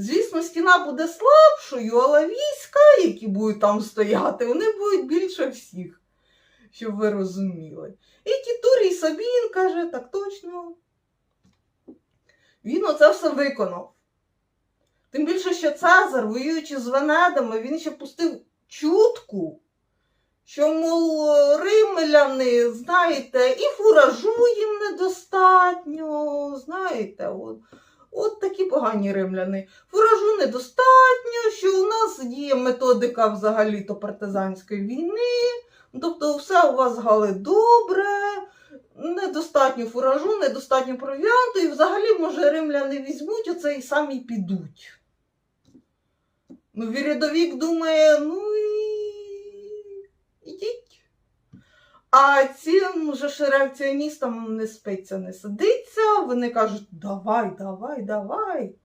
Звісно, стіна буде слабшою, але війська, які будуть там стояти, вони будуть більше всіх, щоб ви розуміли. І Тітурій Сабін каже, так точно. Він оце все виконав. Тим більше, що Цезар, воюючи з Венедами, він ще пустив чутку, що, мол, римляни, знаєте, і фуражу їм недостатньо, знаєте, от, от такі погані римляни. Фуражу недостатньо, що у нас діє методика взагалі-то партизанської війни, тобто все у вас гали добре, недостатньо фуражу, недостатньо провіанту, і взагалі, може, римляни візьмуть оце і самі підуть. Ну, Вірядовік думає, ну і ідіть. А цим же ж реакціоністам не спиться, не сидиться. Вони кажуть, давай, давай, давай.